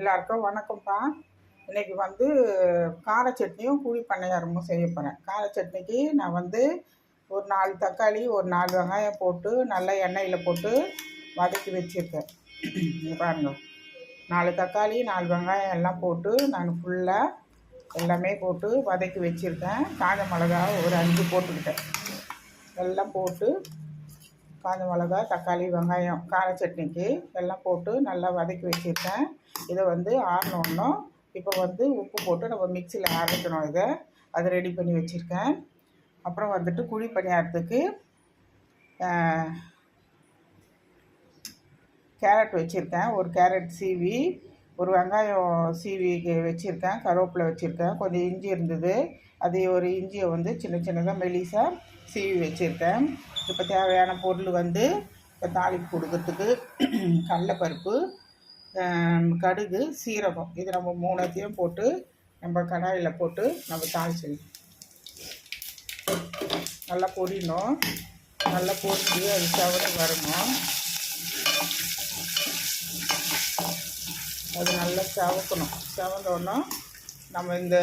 எல்லாருக்கும் வணக்கம்ப்பா. இன்றைக்கி வந்து கார சட்னியும் குழி பண்ணையாரமும் செய்ய போகிறேன் கார சட்னிக்கு நான் வந்து ஒரு நாலு தக்காளி ஒரு நாலு வெங்காயம் போட்டு நல்லா எண்ணெயில் போட்டு வதக்கி வச்சுருக்கேன். பாருங்க. நாலு தக்காளி நாலு வெங்காயம் எல்லாம் போட்டு நான் ஃபுல்லாக எல்லாமே போட்டு வதக்கி வச்சுருக்கேன். காஞ்ச மிளகா ஒரு அஞ்சு போட்டுக்கிட்டேன். எல்லாம் போட்டு காஞ்ச மிளகா தக்காளி வெங்காயம் கார சட்னிக்கு எல்லாம் போட்டு நல்லா வதக்கி வச்சுருக்கேன். இதை வந்து ஆறினோன்னும் இப்போ வந்து உப்பு போட்டு நம்ம மிக்சியில் அரைக்கணும் இதை. அதை ரெடி பண்ணி வச்சுருக்கேன். அப்புறம் வந்துட்டு குழி பணியாரத்துக்கு கேரட் வச்சுருக்கேன். ஒரு கேரட் சீவி ஒரு வெங்காயம் சீவி வச்சுருக்கேன். கருவேப்பிலை வச்சுருக்கேன். கொஞ்சம் இஞ்சி இருந்தது. அது ஒரு இஞ்சியை வந்து சின்ன சின்னதாக மெலிசாக சீவி வச்சுருக்கேன். இப்போ தேவையான பொருள் வந்து இப்போ தாளிப்பு கொடுக்கறதுக்கு கடலப்பருப்பு கடுகு சீரகம். இது நம்ம மூணத்தையும் போட்டு நம்ம கடாயில் போட்டு நம்ம தாளிச்சு நல்லா பொரியணும். நல்லா பொரிஞ்சு அது செவந்து வரணும். அது நல்லா செவக்கணும். செவந்தோன்னா நம்ம இந்த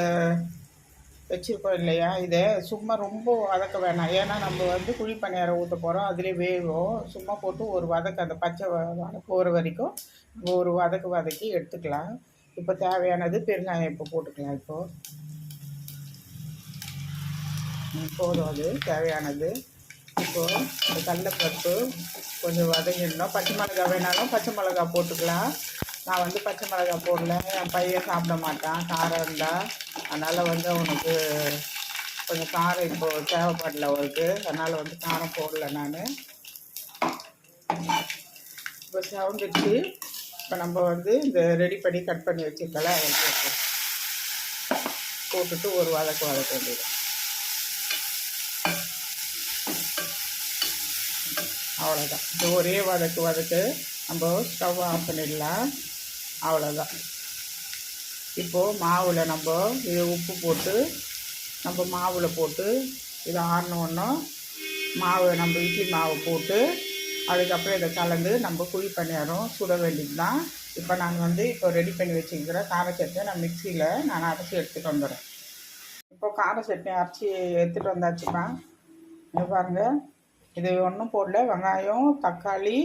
வச்சுருக்கோம் இல்லையா? இதை சும்மா ரொம்ப வதக்க வேணாம். ஏன்னா நம்ம வந்து குழி பணியாரம் ஊற்ற போகிறோம் அதிலே வேகும். சும்மா போட்டு ஒரு வதக்க அந்த பச்சை வதக்கு போகிற வரைக்கும் ஒரு வதக்கு வதக்கி எடுத்துக்கலாம். இப்போ தேவையானது பெருங்காயம் இப்போ போட்டுக்கலாம் இப்போது போதும் அது. தேவையானது. இப்போது இந்த கடலப்பருப்பு கொஞ்சம் வதங்கிடணும். பச்சை மிளகா வேணாலும் பச்சை மிளகா போட்டுக்கலாம். நான் வந்து பச்சை மிளகா போடல. என் பையன் சாப்பிட மாட்டான். காரம் இருந்தால் அதனால் வந்து அவனுக்கு கொஞ்சம் காரம் இப்போது தேவைப்படல அவருக்கு. அதனால் வந்து காரம் போடல நான். இப்போ சவுண்டுச்சு. இப்போ நம்ம வந்து இந்த ரெடி பண்ணி கட் பண்ணி வச்சுருக்கல அதை போட்டுட்டு ஒரு வதக்கு வதக்க வேண்டியது. அவ்வளோதான் இந்த ஒரே வதக்கு வதக்கு நம்ம ஸ்டவ் ஆஃப் பண்ணிடலாம். அவ்வளோதான் இப்போது மாவில் நம்ம இது உப்பு போட்டு நம்ம மாவில் போட்டு இதை ஆறினோன்னோ மாவு நம்ம இட்லி மாவு போட்டு அதுக்கப்புறம் இதை கலந்து நம்ம குழி பண்ணிடுறோம் சுட வேண்டியது தான் இப்போ நான் வந்து இப்போ ரெடி பண்ணி வச்சுக்கிற கார சட்னி நான் மிக்சியில் நான் அரைச்சி எடுத்துகிட்டு வந்துடுறேன். இப்போ கார சட்னி அரைச்சி எடுத்துகிட்டு வந்தாச்சுப்பா. இது பாருங்கள் இது ஒன்றும் போடல. வெங்காயம் தக்காளி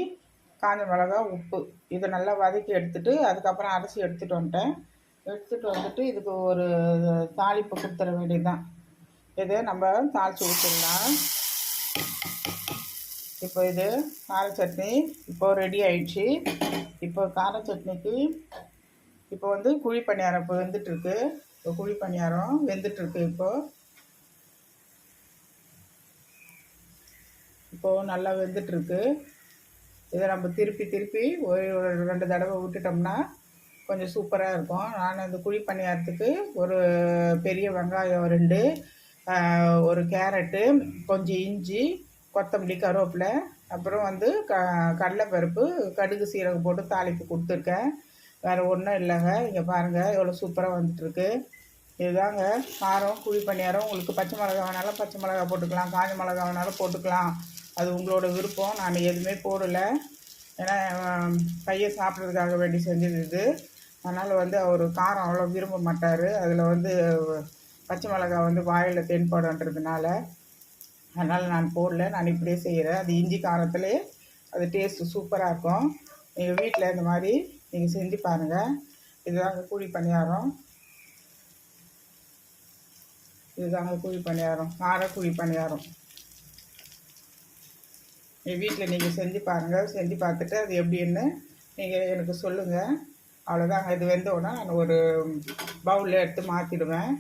காஞ்ச மிளகா உப்பு. இதை நல்லா வதக்கி எடுத்துகிட்டு அதுக்கப்புறம் அரிசி எடுத்துகிட்டு வந்துட்டேன். எடுத்துகிட்டு வந்துட்டு இதுக்கு ஒரு தாளிப்பு கொடுத்துட வேண்டியது தான் இதை நம்ம தாளித்து ஊற்றிடலாம் இப்போ இது கார சட்னி இப்போ ரெடி ஆயிடுச்சு. இப்போ கார சட்னிக்கு இப்போ வந்து குழி பணியாரம் இப்போ வெந்துட்டுருக்கு. இப்போ குழி பணியாரம் வெந்துட்டுருக்கு இப்போது இப்போது நல்லா வெந்துட்டுருக்கு. இதை நம்ம திருப்பி திருப்பி ஒரு ரெண்டு தடவை விட்டுட்டோம்னா கொஞ்சம் சூப்பராக இருக்கும். நான் அந்த குழி பணியாரத்துக்கு ஒரு பெரிய வெங்காயம் ரெண்டு ஒரு கேரட்டு கொஞ்சம் இஞ்சி கொத்தமல்லி கருவேப்பிலை அப்புறம் வந்து க கடலைப்பருப்பு கடுகு சீரகம் போட்டு தாளிப்பு கொடுத்துருக்கேன். வேறு ஒன்றும் இல்லைங்க. இங்கே பாருங்கள் எவ்வளோ சூப்பராக வந்துட்டுருக்கு. இதுதாங்க காரம் குழி பணியாரம். உங்களுக்கு பச்சை மிளகா வேணாலும் பச்சை மிளகா போட்டுக்கலாம். காஞ்ச மிளகா வேணாலும் போட்டுக்கலாம். அது உங்களோட விருப்பம். நான் எதுவுமே போடலை. ஏன்னா பையன் சாப்பிட்றதுக்காக வேண்டி செஞ்சது இது. அதனால் வந்து அவர் காரம் அவ்வளோ விரும்ப மாட்டார். அதில் வந்து பச்சை மிளகா வந்து வாயில் தென்படன்றதுனால அதனால் நான் போடல. நான் இப்படியே செய்கிறேன் அது இஞ்சி காரத்துலேயே அது டேஸ்ட்டு சூப்பராக இருக்கும். நீங்கள் வீட்டில் இந்த மாதிரி நீங்கள் செஞ்சு பாருங்கள் இதுதாங்க கூலி பணியாரம். இதுதாங்க கூலி பணியாரம். கார கூலி பணியாரம். என் வீட்டில் நீங்கள் செஞ்சு பாருங்கள் செஞ்சு பார்த்துட்டு அது எப்படின்னு நீங்கள் எனக்கு சொல்லுங்கள் அவ்வளோதாங்க இது வெந்தோடனே நான் ஒரு பவுலில் எடுத்து மாற்றிடுவேன்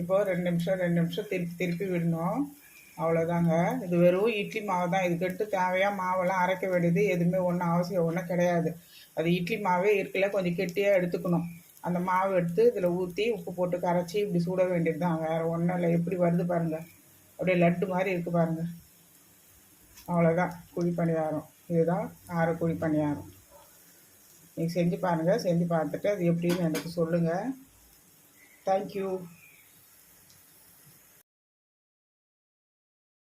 இப்போது ரெண்டு நிமிஷம் ரெண்டு நிமிஷம் திருப்பி திருப்பி விடணும். அவ்வளோதாங்க இது வெறும் இட்லி மாவு தான் இதுக்கிட்டு தேவையாக மாவெல்லாம் அரைக்க வேண்டியது எதுவுமே ஒன்றும் அவசியம் ஒன்றும் கிடையாது. அது இட்லி மாவே இருக்கல கொஞ்சம் கெட்டியாக எடுத்துக்கணும். அந்த மாவு எடுத்து இதில் ஊற்றி உப்பு போட்டு கரைச்சி இப்படி சுட வேண்டியது தான் வேறு ஒன்றும் இல்லை. எப்படி வருது பாருங்கள் அப்படியே லட்டு மாதிரி இருக்குது பாருங்கள் அவ்வளோதான் குழி பணியாரம். இதுதான் ஆறு குழி பணியாரம். நீங்கள் செஞ்சு பாருங்கள் செஞ்சு பார்த்துட்டு அது எப்படின்னு எனக்கு சொல்லுங்கள் தேங்க்யூ